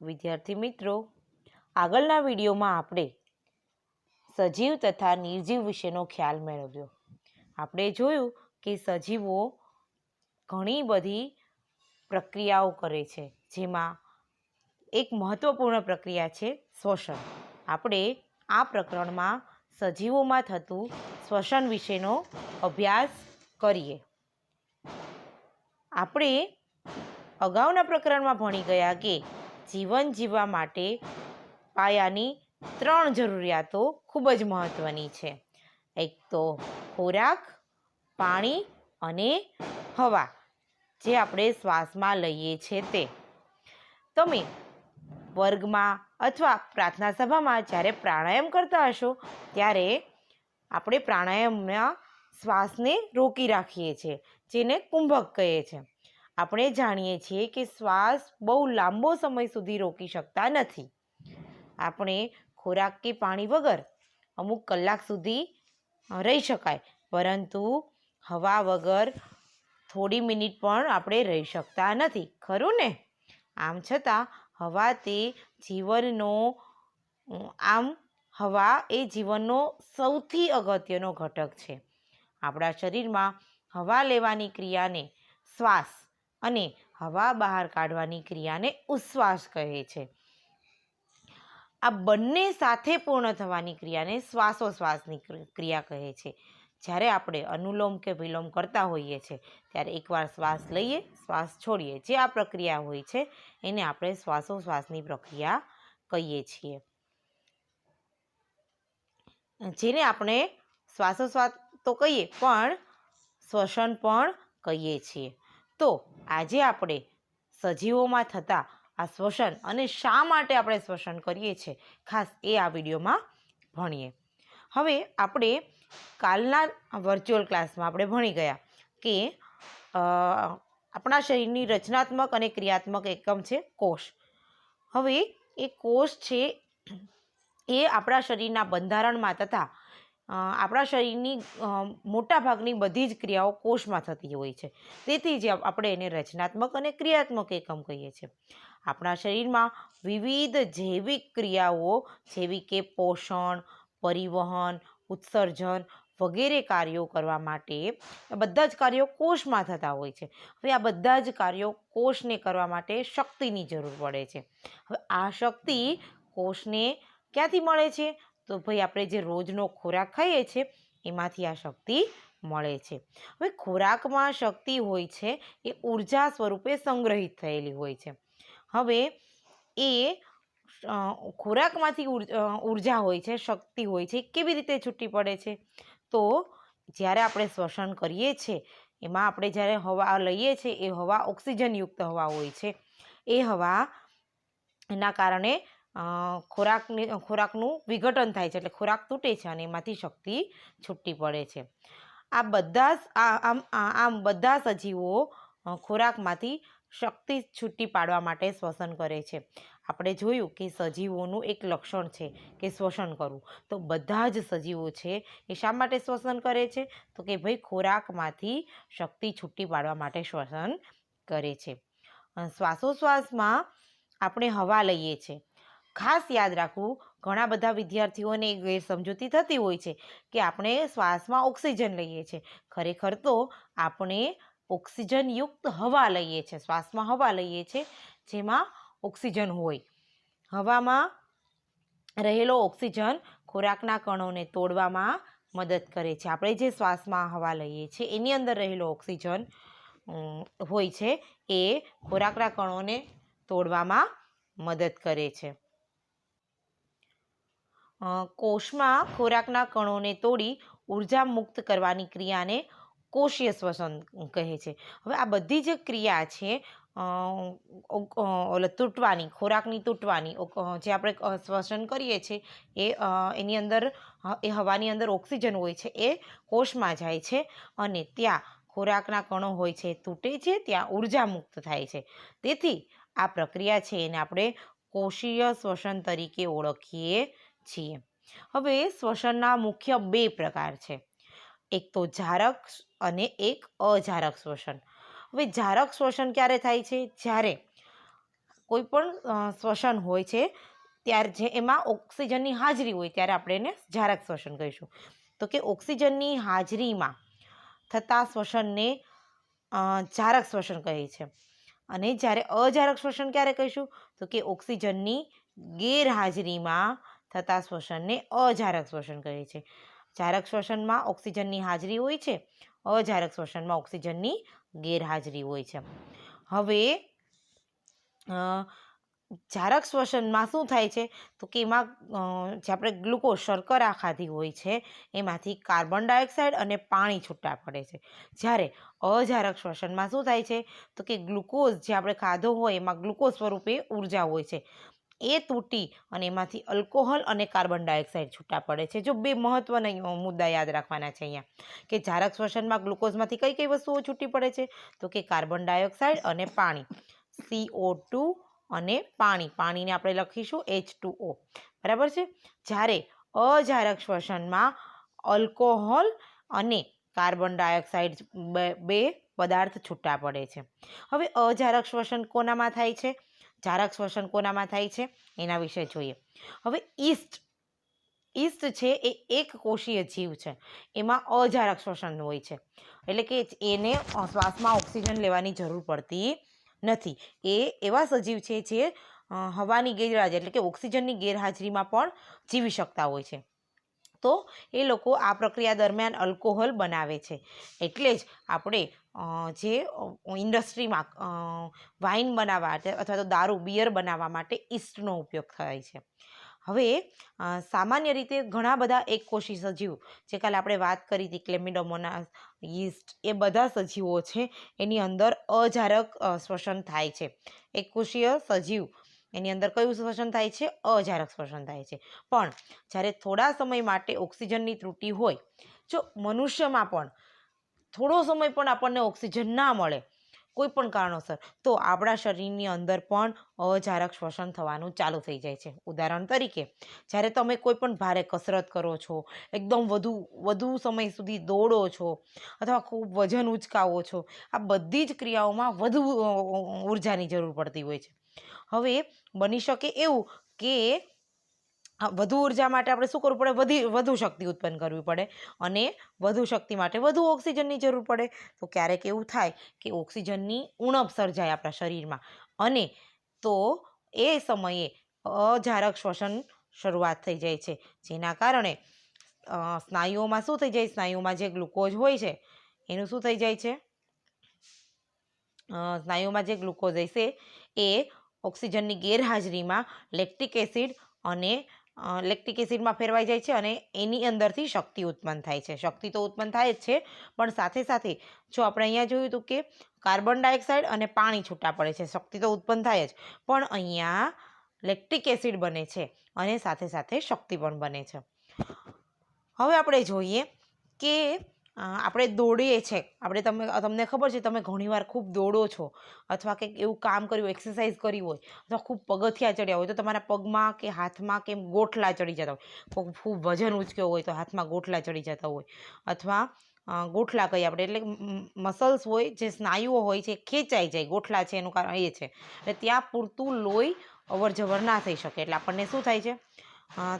વિદ્યાર્થી મિત્રો, આગળના વિડીયોમાં આપણે સજીવ તથા નિર્જીવ વિશેનો ખ્યાલ મેળવ્યો. આપણે જોયું કે સજીવો ઘણી બધી પ્રક્રિયાઓ કરે છે, જેમાં એક મહત્ત્વપૂર્ણ પ્રક્રિયા છે શ્વસન. આપણે આ પ્રકરણમાં સજીવોમાં થતું શ્વસન વિશેનો અભ્યાસ કરીએ. આપણે અગાઉના પ્રકરણમાં ભણી ગયા કે જીવન જીવવા માટે પાયાની ત્રણ જરૂરિયાતો ખૂબ જ મહત્ત્વની છે. એક તો ખોરાક, પાણી અને હવા, જે આપણે શ્વાસમાં લઈએ છીએ તે. તમે વર્ગમાં અથવા પ્રાર્થના સભામાં જ્યારે પ્રાણાયામ કરતા હશો, ત્યારે આપણે પ્રાણાયામના શ્વાસને રોકી રાખીએ છીએ, જેને કુંભક કહે છે. આપણે જાણીએ છીએ કે શ્વાસ બહુ લાંબો સમય સુધી રોકી શકતા નથી. આપણે ખોરાક કે પાણી વગર અમુક કલાક સુધી રહી શકાય, પરંતુ હવા વગર થોડી મિનિટ પણ આપણે રહી શકતા નથી, ખરું ને? આમ છતાં, હવા તે જીવનનો, આમ હવા એ જીવનનો સૌથી અગત્યનો ઘટક છે. આપણા શરીરમાં હવા લેવાની ક્રિયાને શ્વાસ અને હવા બહાર કાઢવાની ક્રિયાને ઉશ્વાસ કહે છે. આ બંને સાથે પૂર્ણ થવાની ક્રિયાને શ્વાસોશ્વાસની ક્રિયા કહે છે. જ્યારે આપણે અનુલોમ કે વિલોમ કરતા હોઈએ છીએ ત્યારે એકવાર શ્વાસ લઈએ, શ્વાસ છોડીએ, જે આ પ્રક્રિયા હોય છે, એને આપણે શ્વાસોશ્વાસની પ્રક્રિયા કહીએ છીએ. જેને આપણે શ્વાસોશ્વાસ તો કહીએ, પણ શ્વસન પણ કહીએ છીએ. તો આજે આપણે સજીવોમાં થતા આ શ્વસન અને શા માટે આપણે શ્વસન કરીએ છીએ, ખાસ એ આ વિડીયોમાં ભણીએ. હવે આપણે કાલના વર્ચ્યુઅલ ક્લાસમાં આપણે ભણી ગયા કે આપણા શરીરની રચનાત્મક અને ક્રિયાત્મક એકમ છે કોષ. હવે એ કોષ છે એ આપણા શરીરના બંધારણમાં તથા આપણા શરીરની મોટાભાગની બધી જ ક્રિયાઓ કોષમાં થતી હોય છે. તેથી જ આપણે એને રચનાત્મક અને ક્રિયાત્મક એકમ કહીએ છીએ. આપણા શરીરમાં વિવિધ જૈવિક ક્રિયાઓ, જેવી કે પોષણ, પરિવહન, ઉત્સર્જન વગેરે કાર્યો કરવા માટે બધા જ કાર્યો કોષમાં થતા હોય છે. હવે આ બધા જ કાર્યો કોષને કરવા માટે શક્તિની જરૂર પડે છે. હવે આ શક્તિ કોષને ક્યાંથી મળે છે? તો ભાઈ, આપણે જે રોજનો ખોરાક ખાઈએ છીએ, એમાંથી આ શક્તિ મળે છે. હવે ખોરાકમાં શક્તિ હોય છે, એ ઊર્જા સ્વરૂપે સંગ્રહિત થયેલી હોય છે. હવે એ ખોરાકમાંથી ઉર- ઊર્જા હોય છે, શક્તિ હોય છે કેવી રીતે છૂટી પડે છે? તો જ્યારે આપણે શ્વસન કરીએ છીએ, એમાં આપણે જ્યારે હવા લઈએ છીએ, એ હવા ઓક્સિજનયુક્ત હવા હોય છે. એ હવા એના કારણે ખોરાકની, ખોરાકનું વિઘટન થાય છે એટલે ખોરાક તૂટે છે અને એમાંથી શક્તિ છૂટી પડે છે. આ બધા જ આમ આમ બધા સજીવો ખોરાકમાંથી શક્તિ છૂટી પાડવા માટે શ્વસન કરે છે. આપણે જોયું કે સજીવોનું એક લક્ષણ છે કે શ્વસન કરવું. તો બધા જ સજીવો છે એ શા માટે શ્વસન કરે છે? તો કે ભાઈ ખોરાકમાંથી શક્તિ છૂટી પાડવા માટે શ્વસન કરે છે. શ્વાસોશ્વાસમાં આપણે હવા લઈએ છીએ ખાસ યાદ રાખવું, ઘણા બધા વિદ્યાર્થીઓને એ ગેરસમજૂતી થતી હોય છે કે આપણે શ્વાસમાં ઓક્સિજન લઈએ છીએ ખરેખર તો આપણે ઓક્સિજનયુક્ત હવા લઈએ છીએ શ્વાસમાં હવા લઈએ છીએ જેમાં ઓક્સિજન હોય. હવામાં રહેલો ઓક્સિજન ખોરાકના કણોને તોડવામાં મદદ કરે છે. આપણે જે શ્વાસમાં હવા લઈએ છીએ એની અંદર રહેલો ઓક્સિજન હોય છે, એ ખોરાકના કણોને તોડવામાં મદદ કરે છે. કોષમાં ખોરાકના કણોને તોડી ઊર્જા મુક્ત કરવાની ક્રિયાને કોષીય શ્વસન કહે છે. હવે આ બધી જે ક્રિયા છે ઓલે તૂટવાની, ખોરાકની તૂટવાની જે આપણે શ્વસન કરીએ છીએ એ એની અંદર એ હવાની અંદર ઓક્સિજન હોય છે, એ કોષમાં જાય છે અને ત્યાં ખોરાકના કણો હોય છે તૂટે છે, ત્યાં ઊર્જા મુક્ત થાય છે. તેથી આ પ્રક્રિયા છે, એને આપણે કોષીય શ્વસન તરીકે ઓળખીએ છીએ. હવે શ્વસનના મુખ્ય બે પ્રકાર છે. એક તો જારક અને એક અજારક શ્વસન. હવે જારક શ્વસન ક્યારે થાય છે? જ્યારે કોઈ પણ શ્વસન હોય છે, ત્યારે જે એમાં ઓક્સિજનની હાજરી હોય ત્યારે આપણે એને જારક શ્વસન કહીશું. તો કે ઓક્સિજનની હાજરીમાં થતા શ્વસનને જારક શ્વસન કહે છે. અને જ્યારે અજારક શ્વસન ક્યારે કહીશું? તો કે ઓક્સિજનની ગેરહાજરીમાં થતા શ્વસનને અજારક શ્વસન કહે છે. જારક શ્વસનમાં ઓક્સિજનની હાજરી હોય છે. અજારક શ્વસનમાં ઓક્સિજનની ગેરહાજરી હોય છે. હવે જારક શ્વસનમાં શું થાય છે? તો કે એમાં જે આપણે ગ્લુકોઝ શર્કરા ખાધી હોય છે, એમાંથી કાર્બન ડાયોક્સાઇડ અને પાણી છૂટા પડે છે. જ્યારે અજારક શ્વસનમાં શું થાય છે? તો કે ગ્લુકોઝ જે આપણે ખાધો હોય, એમાં ગ્લુકોઝ સ્વરૂપે ઊર્જા હોય છે. એ તૂટી અને એમાંથી અલ્કોહોલ અને કાર્બન ડાયોક્સાઇડ છૂટા પડે છે. જો બે મહત્ત્વના મુદ્દા યાદ રાખવાના છે અહીંયા. કે જારક શ્વસનમાં ગ્લુકોઝમાંથી કઈ કઈ વસ્તુઓ છૂટી પડે છે? તો કે કાર્બન ડાયોક્સાઇડ અને પાણી. સીઓ ટુ અને પાણી. પાણીને આપણે લખીશું એચ ટુ બરાબર છે? જ્યારે અજારક શ્વસનમાં અલ્કોહોલ અને કાર્બન ડાયોક્સાઇડ બે પદાર્થ છૂટા પડે છે. હવે અજારક શ્વસન કોનામાં થાય છે? જારક શ્વસન કોનામાં થાય છે? એના વિશે જોઈએ. હવે ઈસ્ટ ઈસ્ટ છે એ એક કોષીય જીવ છે. એમાં અજારક શ્વસન હોય છે. એટલે કે એને શ્વાસમાં ઓક્સિજન લેવાની જરૂર પડતી નથી. એ એવા સજીવ છે જે હવાની ગેરહાજરી એટલે કે ઓક્સિજનની ગેરહાજરીમાં પણ જીવી શકતા હોય છે. તો એ લોકો આ પ્રક્રિયા દરમિયાન અલ્કોહોલ બનાવે છે. એટલે જ આપણે જે ઇન્ડસ્ટ્રીમાં વાઇન બનાવવા અથવા તો દારૂ બિયર બનાવવા માટે ઈસ્ટનો ઉપયોગ થાય છે. હવે સામાન્ય રીતે ઘણા બધા એક કોષી સજીવ, જે કાલે આપણે વાત કરી હતી ક્લેમિડોમોનાસ યીસ્ટ એ બધા સજીવો છે, એની અંદર અજારક શ્વસન થાય છે. એક કોષીય સજીવ એની અંદર કયું શ્વસન થાય છે? અજારક શ્વસન થાય છે. પણ જ્યારે થોડા સમય માટે ઓક્સિજનની ત્રુટિ હોય, જો મનુષ્યમાં પણ થોડો સમય પણ આપણને ઓક્સિજન ના મળે, કોઈ પણ કારણોસર, તો આપણા શરીરની અંદર પણ અજારક શ્વસન થવાનું ચાલુ થઈ જાય છે. ઉદાહરણ તરીકે, જ્યારે તમે કોઈ પણ ભારે કસરત કરો છો, એકદમ વધુ વધુ સમય સુધી દોડો છો, અથવા ખૂબ વજન ઉચકાવો છો, આ બધી જ ક્રિયાઓમાં વધુ ઉર્જાની જરૂર પડતી હોય છે. હવે બની શકે એવું કે વધુ ઊર્જા માટે આપણે શું કરવું પડે? વધી, વધુ શક્તિ ઉત્પન્ન કરવી પડે અને વધુ શક્તિ માટે વધુ ઓક્સિજનની જરૂર પડે. તો ક્યારેક એવું થાય કે ઓક્સિજનની ઉણપ સર્જાય આપણા શરીરમાં અને તો એ સમયે અજારક શ્વસન શરૂઆત થઈ જાય છે. જેના કારણે સ્નાયુઓમાં શું થઈ જાય? સ્નાયુઓમાં જે ગ્લુકોઝ હોય છે, એનું શું થઈ જાય છે? સ્નાયુઓમાં જે ગ્લુકોઝ હશે એ ઓક્સિજનની ગેરહાજરીમાં લેક્ટિક એસિડ અને લેક્ટિક એસિડમાં ફેરવાઈ જાય છે અને એની અંદરથી શક્તિ ઉત્પન્ન થાય છે. શક્તિ તો ઉત્પન્ન થાય જ છે, પણ સાથે સાથે જો આપણે અહીંયા જોયું હતું કે કાર્બન ડાયોક્સાઇડ અને પાણી છૂટા પડે છે, શક્તિ તો ઉત્પન્ન થાય જ, પણ અહીંયા લેક્ટિક એસિડ બને છે અને સાથે સાથે શક્તિ પણ બને છે. હવે આપણે જોઈએ કે આપણે દોડીએ છે. આપણે તમે, તમને ખબર છે તમે ઘણીવાર ખૂબ દોડો છો અથવા કંઈક એવું કામ કર્યું એક્સરસાઇઝ કરી હોય અથવા ખૂબ પગથિયા ચડ્યા હોય તો તમારા પગમાં કે હાથમાં કેમ ગોઠલા ચડી જતા હોય. ખૂબ વજન ઉચક્યો હોય તો હાથમાં ગોઠલા ચડી જતા હોય અથવા ગોઠલા કહીએ આપણે એટલે મસલ્સ હોય જે સ્નાયુઓ હોય છે ખેંચાઈ જાય. ગોઠલા છે એનું કારણ એ છે. એટલે ત્યાં પૂરતું લોહી અવર જવર ના થઈ શકે. એટલે આપણને શું થાય છે?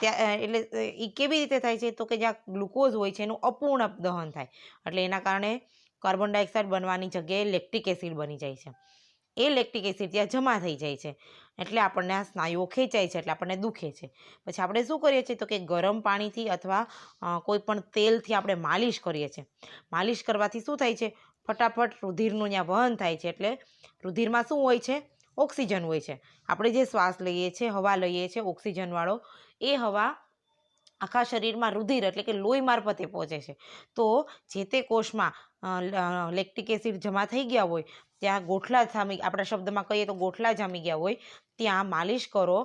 ત્યાં એટલે એ કેવી રીતે થાય છે? તો કે જ્યાં ગ્લુકોઝ હોય છે, એનું અપૂર્ણ દહન થાય. એટલે એના કારણે કાર્બન ડાયોક્સાઇડ બનવાની જગ્યાએ લેક્ટિક એસિડ બની જાય છે. એ લેક્ટિક એસિડ ત્યાં જમા થઈ જાય છે. એટલે આપણને આ સ્નાયુઓ ખેંચાય છે, એટલે આપણને દુખે છે. પછી આપણે શું કરીએ છીએ? તો કે ગરમ પાણીથી અથવા કોઈપણ કોઈ પણ તેલથી આપણે માલિશ કરીએ છીએ. માલિશ કરવાથી શું થાય છે? ફટાફટ રુધિરનું ત્યાં વહન થાય છે. એટલે રુધિરમાં શું હોય છે? ઓક્સિજન હોય છે. આપણે જે શ્વાસ લઈએ છીએ, હવા લઈએ છીએ, ઓક્સિજનવાળો એ હવા આખા શરીરમાં રુધિર એટલે કે લોહી મારફતે પહોંચે છે. તો જે તે કોષમાં લેક્ટિક એસિડ જમા થઈ ગયા હોય, ત્યાં ગોઠલા જામી, આપણા શબ્દમાં કહીએ તો ગોઠલા જામી ગયા હોય, ત્યાં માલિશ કરો,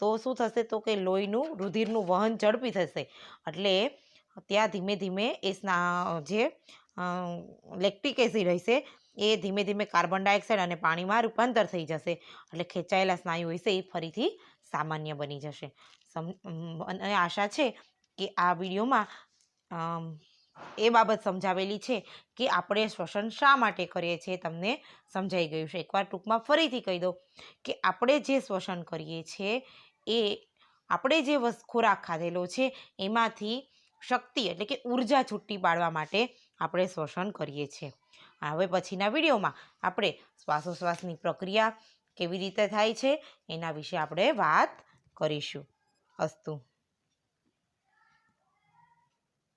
તો શું થશે? તો કે લોહીનું, રુધિરનું વહન ઝડપી થશે. એટલે ત્યાં ધીમે ધીમે એ જે લેક્ટિક એસિડ હશે એ ધીમે ધીમે કાર્બન ડાયોક્સાઇડ અને પાણીમાં રૂપાંતર થઈ જશે. એટલે ખેંચાયેલા સ્નાયુ હશે એ ફરીથી સામાન્ય બની જશે. સમ અને આશા છે કે આ વિડીયોમાં એ બાબત સમજાવેલી છે કે આપણે શ્વસન શા માટે કરીએ છીએ તમને સમજાઈ ગયું છે. એકવાર ટૂંકમાં ફરીથી કહી દઉં કે આપણે જે શ્વસન કરીએ છીએ એ, આપણે જે ખોરાક ખાધેલો છે એમાંથી શક્તિ એટલે કે ઊર્જા છૂટી પાડવા માટે આપણે શ્વસન કરીએ છીએ. હવે પછીના વિડીયોમાં. આપણે શ્વાસોશ્વાસની પ્રક્રિયા કેવી રીતે થાય છે એના વિશે આપણે વાત કરીશું. અસ્તુ.